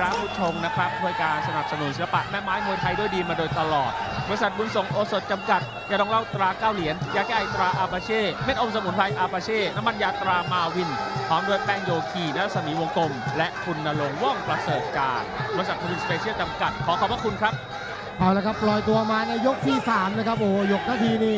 ระมุชงนะครับด้วยการสนับสนุนศิลปะแม่ไม้มวยไทยด้วยดีมาโดยตลอด บริษัทบุญส่งโอสถจำกัดยาดองเหล้าตราเก้าเหรียญยาแก้ไอตราอาปาเช่เม็ดอมสมุนไพรอาปาเช่น้ำมันยาตรามาวินพร้อมด้วยแป้งโยคีและสมีวงกลม และคุณนรงว่องประเสริฐการบริษัทคุณสเปเชียลจำกัดขอขอบพระคุณครับเอาละครับปล่อยตัวมาในยกที่3นะครับโอ้โหยกนาทีนี่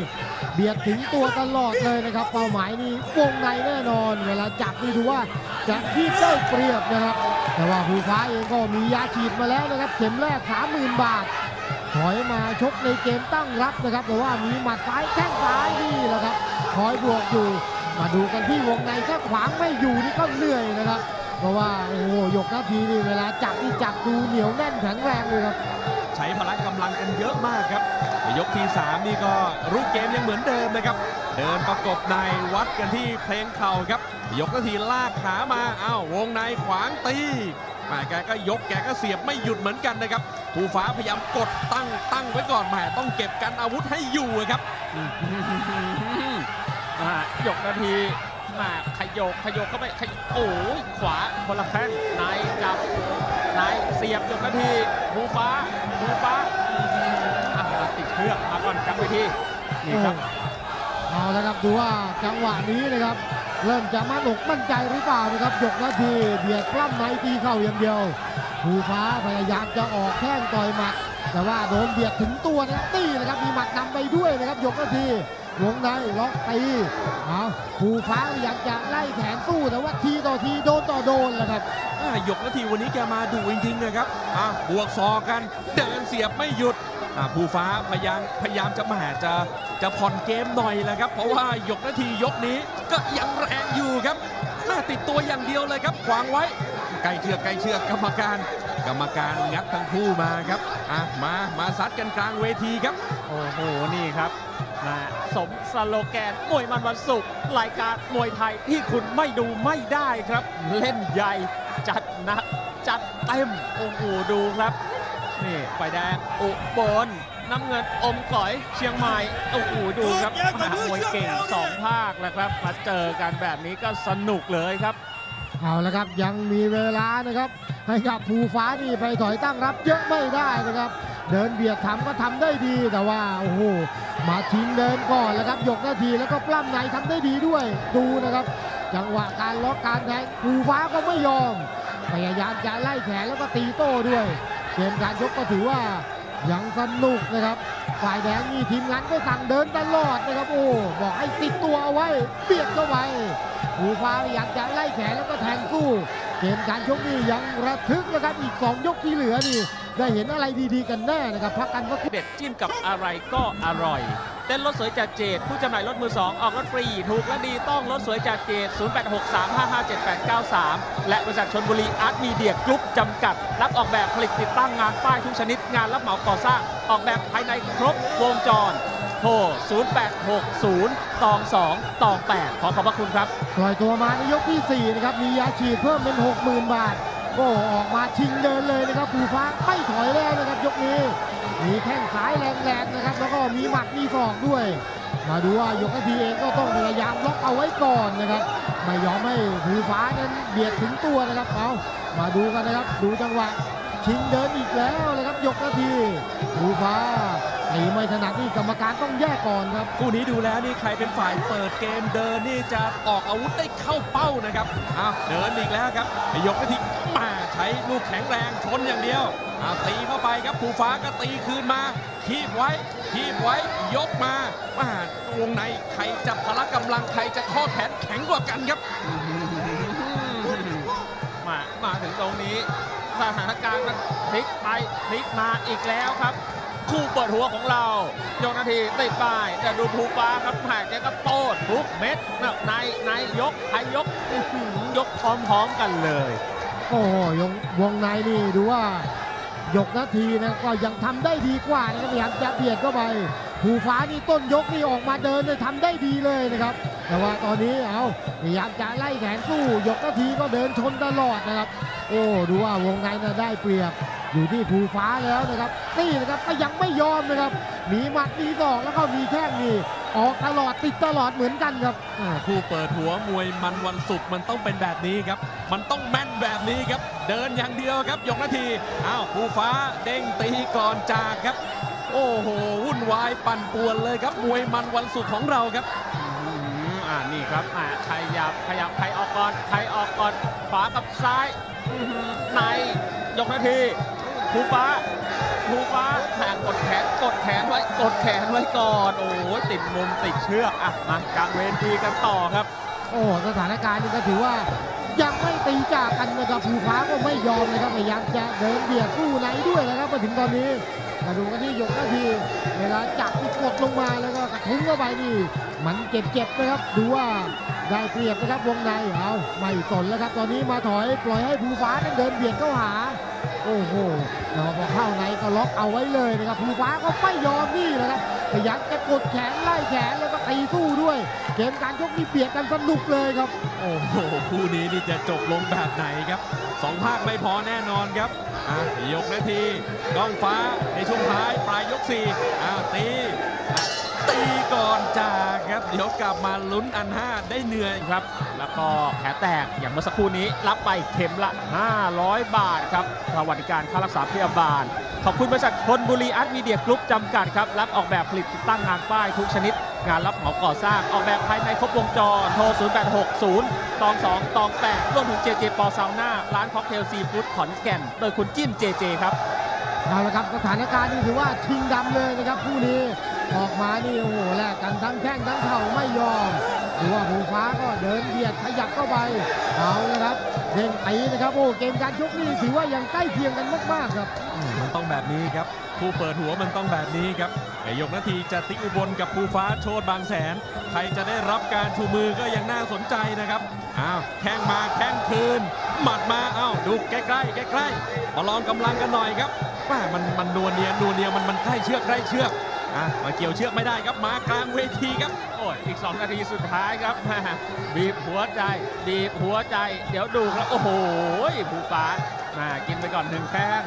เบียดถึงตัวตลอดเลยนะครับ เป้าหมายนี่วงในแน่นอน เวลาจับนี่ดูว่าจะคีบได้เปรียบนะครับ แต่ว่าภูฟ้าเองก็มียาฉีดมาแล้วนะครับ เข็มแรก30,000บาท ถอยมาชกในเกมตั้งรับนะครับแต่ว่ามีหมัดซ้ายแข้งซ้ายนี่แหละครับคอยบวกอยู่ มาดูกันที่วงในถ้าขวางไม่อยู่นี่ก็เหนื่อยนะครับ เพราะว่าโอ้โหยกนาทีนี่เวลาจับนี่จับดูเหนียวแน่นแข็งแรงเลยครับ ใช้พละกำลังกันเยอะมากครับยกที่ 3 นี่ก็รูปเกมยังเหมือนเดิมนะครับ เดินประกบในวัดกันที่เพลงเข่าครับ ยกนาทีลากขามาอ้าววงในขวางตีแหมแกก็ยกแกก็เสียบไม่หยุดเหมือนกันนะครับภูฟ้าพยายามกดตั้งตั้งไว้ก่อนแหมต้องเก็บกันอาวุธให้อยู่ครับยกนาทีมาขยกขยกเข้าไปขยโอ้ยขวาคนละแข้งนายจับ สียบยกนาทีภูฟ้าภูฟ้าติดเครื่องมาก่อนจับไปทีนี่ครับเอาละครับดูว่าจังหวะนี้นะครับ เริ่มจะมั่นอกมั่นใจหรือเปล่านะครับยกนาทีเบียดปล้ำในตีเข่าอย่างเดียวภูฟ้าพยายามจะออกแข้งต่อยหมัดแต่ว่าโดนเบียดถึงตัวนะตีนะครับมีหมัดนำไปด้วยนะครับยกนาที วงในล็อกตีเอาภูฟ้าพยายามจะไล่แขนสู้แต่ว่าทีต่อทีโดนต่อโดนแหละครับอะยกนาทีวันนี้แกมาดุจริงๆนะครับอะบวกซอกัน เดินเสียบไม่หยุดอะภูฟ้าพยายามพยายามจะมาจะจะผ่อนเกมหน่อยแหละครับ เพราะว่าหยกนาทียกนี้ก็ยังแรงอยู่ครับหน้าติดตัวอย่างเดียวเลยครับขวางไว้ใกล้เชือกใกล้เชือกกรรมการ กรรมการงัดทั้งคู่มาครับอะมามาซัดกันกลางเวทีครับ โอ้โห นี่ครับนะสมสโลแกนมวยมันวันศุกร์รายการมวยไทยที่คุณไม่ดูไม่ได้ครับ เล่นใหญ่จัดหนัก จัดเต็ม โอ้โห ดูครับ นี่ไฟแดงอุบลน้ำเงินอมก๋อยเชียงใหม่ โอ้โห ดูครับมหามวยเก่งสองภาคนะครับ มาเจอกันแบบนี้ก็สนุกเลยครับ เอาละครับยังมีเวลานะครับ ให้กับภูฟ้านี่ไปถอยตั้งรับเยอะไม่ได้นะครับ เดินเบียดทำก็ทำได้ดีแต่ว่าโอ้โหมาทิ้งเดินก่อนแล้วครับยกนาทีแล้วก็ปล้ำในทำได้ดีด้วยดูนะครับ จังหวะการล็อกการแทงภูฟ้าก็ไม่ยอมพยายามจะไล่แขนแล้วก็ตีโต้ด้วย เกมการชกก็ถือว่า ยังสนุกนะครับ ฝ่ายแดงนี่ทีมงานก็สั่งเดินตลอดนะครับ โอ้ บอกให้ติดตัวเอาไว้เบียดเข้าไปหูฟ้าอยากจะไล่แขนแล้วก็แทงสู้ เกมการชกนี่ยังระทึกนะครับ อีก 2 ยกที่เหลือนี่ ได้เห็นอะไรดีๆกันแน่นะครับ พักกันก็เด็ดจิ้มกับอะไรก็อร่อย ต้นรถสวยจากเจดผู้จำหน่ายรถมือ 2 ออกรถฟรี ถูกและดีต้องรถสวยจากเจด0863557893 และบริษัทชนบุรีอาร์ตมีเดียกรุ๊ปจำกัด รับออกแบบผลิตติดตั้งงานป้ายทุกชนิดงานรับเหมาก่อสร้าง ออกแบบภายในครบวงจรโทร0860 ตอง 2 ตอง 8 ขอขอบพระคุณครับปล่อยตัวมาในยกที่ 4 นะครับ มียาฉีดเพิ่มเป็น 60,000 บาท โอ้ออกมาชิงเดินเลยนะครับภูฟ้าไม่ถอยแล้วนะครับยกนี้ มีแข้งซ้ายแรงๆนะครับ แล้วก็มีหมัดมีศอกด้วย มาดูว่ายกนาทีเองก็ต้องพยายามล็อกเอาไว้ก่อนนะครับไม่ยอมให้ภูฟ้านั้นเบียดถึงตัวนะครับเอามาดูกันนะครับ ดูจังหวะชิงเดินอีกแล้วนะครับยกนาทีภูฟ้า ตีไม่ถนัดนี่กรรมการต้องแยกก่อนครับ คู่นี้ดูแล้วนี่ใครเป็นฝ่ายเปิดเกมเดินนี่จะออกอาวุธได้เข้าเป้านะครับอ้าวเดินอีกแล้วครับยกนาทีมาใช้ลูกแข็งแรงชนอย่างเดียวอ้าวตีเข้าไปครับภูฟ้าก็ตีคืนมาคีบไว้คีบไว้ยกมามาวงในใครจะพละกำลังใครจะข้อแขนแข็งกว่ากันครับมามาถึงตรงนี้สถานการณ์มันพลิกไปพลิกมาอีกแล้วครับ คู่เปิดหัวของเรายกนาทีติดป้ายแต่ดูภูฟ้าครับแผกแกก็โต้ทุกเม็ดนะในในยกใครยกยกพร้อมๆกันเลย โอ้ยงวงในนี่ดูว่ายกนาทีนะก็ยังทำได้ดีกว่านะครับพยายามจะเบียดเข้าไปภูฟ้านี่ต้นยกนี่ออกมาเดินเนี่ยทำได้ดีเลยนะครับ แต่ว่าตอนนี้เอาพยายามจะไล่แขนสู้ยกนาทีก็เดินชนตลอดนะครับโอ้ดูว่าวงในน่ะได้เปรียบอยู่ที่ภูฟ้าแล้วนะครับ นี่นะครับก็ยังไม่ยอมนะครับมีหมัดมีศอกแล้วก็มีแข้งนี่ออกตลอดติดตลอดเหมือนกันครับอ่าคู่เปิดหัวมวยมันวันศุกร์มันต้องเป็นแบบนี้ครับ มันต้องแม่นแบบนี้ครับ เดินอย่างเดียวครับยกนาทีอ้าวภูฟ้าเด้งตีก่อนจากครับ โอ้โหวุ่นวายปั่นป่วนเลยครับมวยมันวันศุกร์ของเราครับอืมอ่านี่ครับอ่าขยับขยับใครออกก่อนใครออกก่อนขวากับซ้ายอื้อหือ ในยกนาทีภูฟ้าภูฟ้าแทงกดแขนกดแขนไว้กดแขนไว้ก่อนโอ้โหติดมุมติดเชือกอะมากลางเวทีกันต่อครับ โอ้สถานการณ์นี้ก็ถือว่ายังไม่ตีจากกันนะครับภูฟ้าก็ไม่ยอมนะครับพยายามจะเดินเบียดสู้ในด้วยนะครับมาถึงตอนนี้มาดูกันที่ยกนาทีเวลาจับนี่กดลงมาแล้วก็กระทุ้งเข้าไปนี่มันเจ็บๆนะครับดูว่า ได้เปรียบนะครับวงในเอาไม่สนแล้วครับตอนนี้มาถอยปล่อยให้ภูฟ้านั้นเดินเบียดเข้าหา โอ้โหแล้วพอเข้าในก็ล็อกเอาไว้เลยนะครับภูฟ้าก็ไม่ยอมนี่นะครับพยายามจะกดแขนไล่แขนแล้วก็ตีสู้ด้วย เกมการชกนี่เบียดกันสนุกเลยครับ โอ้โหคู่นี้นี่จะจบลงแบบไหนครับสองภาคไม่พอแน่นอนครับอะยกนาทีกล้องฟ้าในช่วงท้ายปลายยกสี่อะตี ตีก่อนจากครับ เดี๋ยวกลับมาลุ้นอันห้าได้เหนื่อยครับ แล้วก็แผลแตกอย่างเมื่อสักครู่นี้ รับไปเข็มละ 500 บาทครับสวัสดิการค่ารักษาพยาบาล ขอบคุณบริษัทธนบุรีอาร์ตมีเดียกรุ๊ปจำกัดครับ รับออกแบบผลิตติดตั้งงานป้ายทุกชนิด งานรับเหมาก่อสร้างออกแบบภายในครบวงจรโทร 0860 ตอง 2 ตอง 8ร่วมถึงเจเจปอซาวน่าร้านค็อกเทลซีฟู้ดขอนแก่น โดยคุณจิ้นเจเจครับ เอาละครับสถานการณ์นี่ถือว่าชิงดำเลยนะครับคู่นี้ออกมานี่โอ้โหแลกกันทั้งแข้งทั้งเข่าไม่ยอมดูว่าภูฟ้าก็เดินเบียดขยับเข้าไปเอาละครับเด้งตีนะครับโอ้เกมการชกนี่ถือว่ายังใกล้เคียงกันมากๆครับมันต้องแบบนี้ครับผู้เปิดหัวมันต้องแบบนี้ครับไอยกนาทีจะติอุบลกับภูฟ้าโชดบางแสน ใครจะได้รับการชูมือก็ยังน่าสนใจนะครับอ้าวแข้งมาแข้งคืน หมัดมาอ้าวดูใกล้ๆใกล้ๆมาลองกำลังกันหน่อยครับ ว่ามันมันนัวเนียนัวเนียมันมันใกล้เชือกใกล้เชือกอะมาเกี่ยวเชือกไม่ได้ครับมากลางเวทีครับโอ้ยอีก 2 นาทีสุดท้ายครับบีบหัวใจบีบหัวใจ เดี๋ยวดูครับ โอ้โหภูฟ้ามากินไปก่อนหนึ่งแข้ง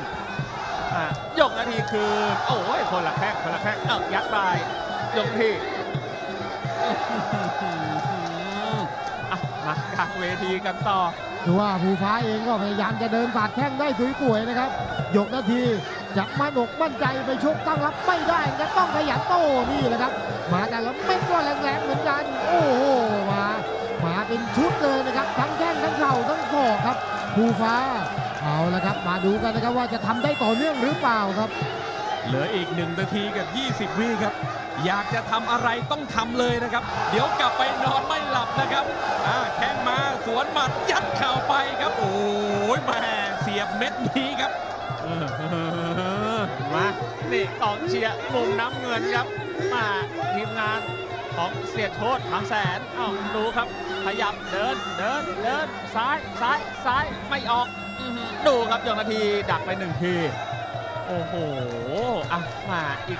อะยกนาทีคือโอ้ยคนละแข้งคนละแข้งเอ้ายัดไปยกทีอะมากลางเวทีกันต่อ ดูว่าภูฟ้าเองก็พยายามจะเดินสาดแข้งได้สวยๆนะครับ ยกนาทีจะมั่นอกมั่นใจไปชกตั้งรับไม่ได้นะต้องขยันโต้นี่แหละครับ มาแต่ละเม็ดก็แรงๆเหมือนกัน โอ้โหมามาเป็นชุดเลยนะครับ ทั้งแข้งทั้งเข่าทั้งศอกครับภูฟ้าเอาละครับ มาดูกันนะครับว่าจะทำได้ต่อเนื่องหรือเปล่าครับ เหลืออีก1นาทีกับ 20 วิครับ อยากจะทำอะไรต้องทำเลยนะครับ เดี๋ยวกลับไปนอนไม่หลับนะครับอ่าแข้งมาสวนหมัดยัดเข่าไปครับ โอ้ยแม่เสียบเม็ดนี้ครับมานี่กองเชียร์มุมน้ำเงินครับมาทีมงานของเสียโชดบางแสนเอ้าดูครับ ขยับเดินเดินเดินซ้ายซ้ายซ้ายไม่ออกอื้อหือดูครับยกนาทีดักไปหนึ่งที โอ้โหอะมาอีก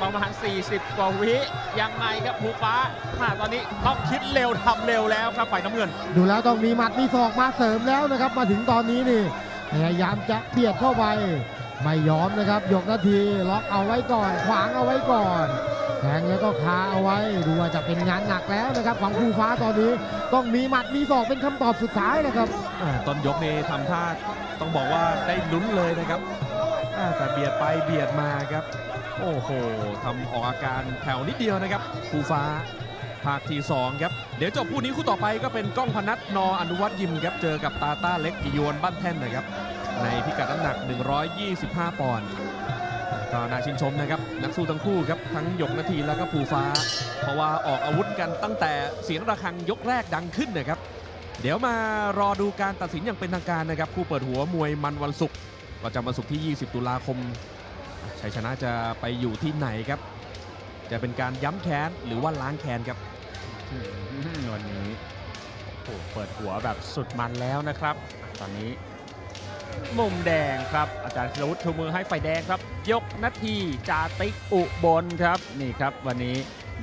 ประมาณ 40 กว่าวิยังไงครับภูฟ้ามาตอนนี้ต้องคิดเร็วทำเร็วแล้วครับฝ่ายน้ำเงิน ดูแล้วต้องมีหมัดมีศอกมาเสริมแล้วนะครับ มาถึงตอนนี้นี่พยายามจะเบียดเข้าไปไม่ยอมนะครับยกนาทีล็อกเอาไว้ก่อน ขวางเอาไว้ก่อนแทงแล้วก็คาเอาไว้ดูว่าจะเป็นงานหนักแล้วนะครับของภูฟ้าตอนนี้ต้องมีหมัดมีศอกเป็นคำตอบสุดท้ายนะครับอ่าต้นยกนี่ทำท่าต้องบอกว่าได้ลุ้นเลยนะครับอ่า แต่เบียดไปเบียดมาครับ โอ้โหทำออกอาการแผ่วนิดเดียวนะครับภูฟ้าภาคที่2ครับ เดี๋ยวจบคู่นี้คู่ต่อไปก็เป็นก้องพนัทนออนุวัตยิมครับ เจอกับตาต้าเล็กกิโยนบ้านแท่นนะครับ ในพิกัดน้ำหนัก 125 ปอนด์ก็น่าชื่นชมนะครับ นักสู้ทั้งคู่ครับ ทั้งหยกนาทีแล้วก็ภูฟ้า เพราะว่าออกอาวุธกันตั้งแต่เสียงระฆังยกแรกดังขึ้นนะครับ เดี๋ยวมารอดูการตัดสินอย่างเป็นทางการนะครับ คู่เปิดหัวมวยมันวันศุกร์ ประจำวันศุกร์ที่ 20 ตุลาคมชัยชนะจะไปอยู่ที่ไหนครับ จะเป็นการย้ำแค้นหรือว่าล้างแค้นครับ วันนี้โอ้โหเปิดหัวแบบสุดมันแล้วนะครับ ตอนนี้ มุมแดงครับ อาจารย์ธีรวุฒิชูมือให้ไฟแดงครับ ยกนาทีจาติกอุบลครับ นี่ครับวันนี้